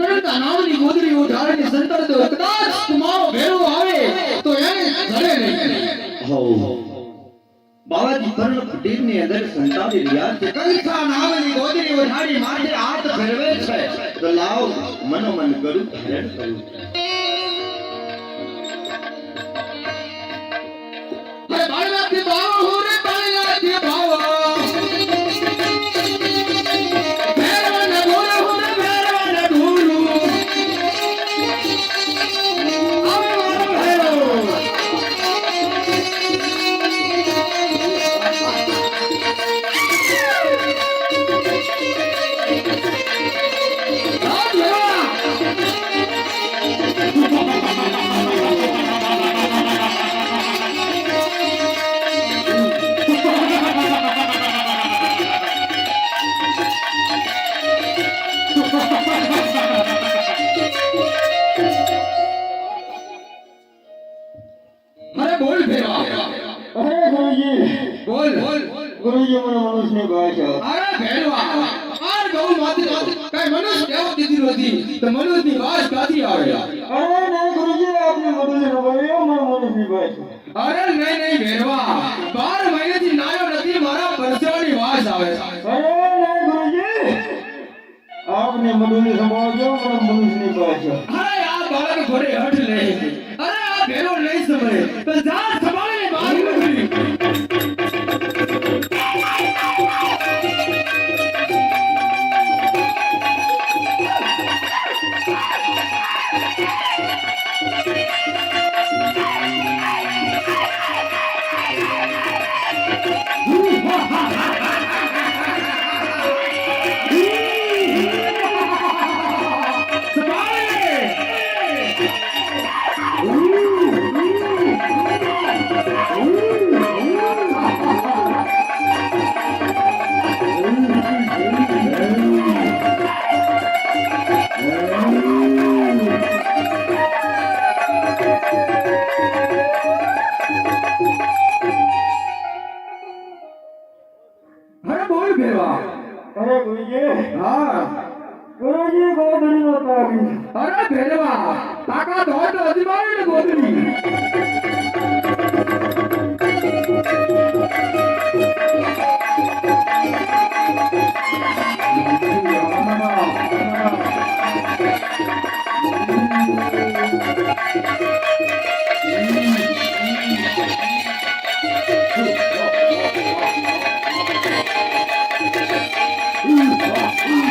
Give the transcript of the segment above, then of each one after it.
તરતા નામની ગોદડી ઉઠાડીને સંતર કદાચ તમારો ભેરો આવે તો એને ઘરે નહીં હો બાવાજી કર્ણ કુટીરની અંદર સંતાવી રહ્યા છે. કંસા નામની ગોદરી ઉઠાડી માથે હાથ ફેરવે છે. તો લાવ મનોમન કરું ધારણ કરું. ગુરુજી મને મનુષ્યની ભાષા. અરે ભેરવા આર ગૌ માતી કઈ મનુષ્ય કેવો દીધી નથી. તો મનુષ્યની વાસ કાથી આવે? અરે નહીં ગુરુજી આપની મનુષ્યની ભાષા મને મનુષ્યની ભાષા. અરે નહીં નહીં ભેરવા બાર મહિનેથી નાયો નથી મારા પરસેવાની વાસ આવે. અરે નહીં ગુરુજી આપને મનુષ્ય સંભાળજો મને મનુષ્યની ભાષા. અરે આ બાળક ઘરે હટ લે અરે બોલ ભેરવા અરે ગુરુજી હા ગુરુજી ગોદડીનો તાકી અરે ભેરવા તાકાત હોય તો Ooh, ah, ooh.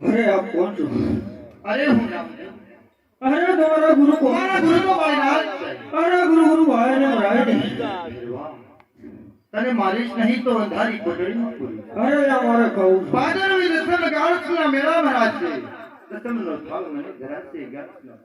અરે આપ કોણ છો? અરે હું રામ અરે તમારા ગુરુ કોણ? મારા ગુરુ તો છે. અરે ગુરુ ગુરુ ભાઈ ને મરાય ને તને મારીશ નહીં તો અંધારી કોટડીમાં પૂરી. અરે આ મારે કહું છું. ભાદરવી દસમ ગાળસના મેળામાં મહારાજ છે. દસમનો થાળ મને ઘરાશે ગાળસના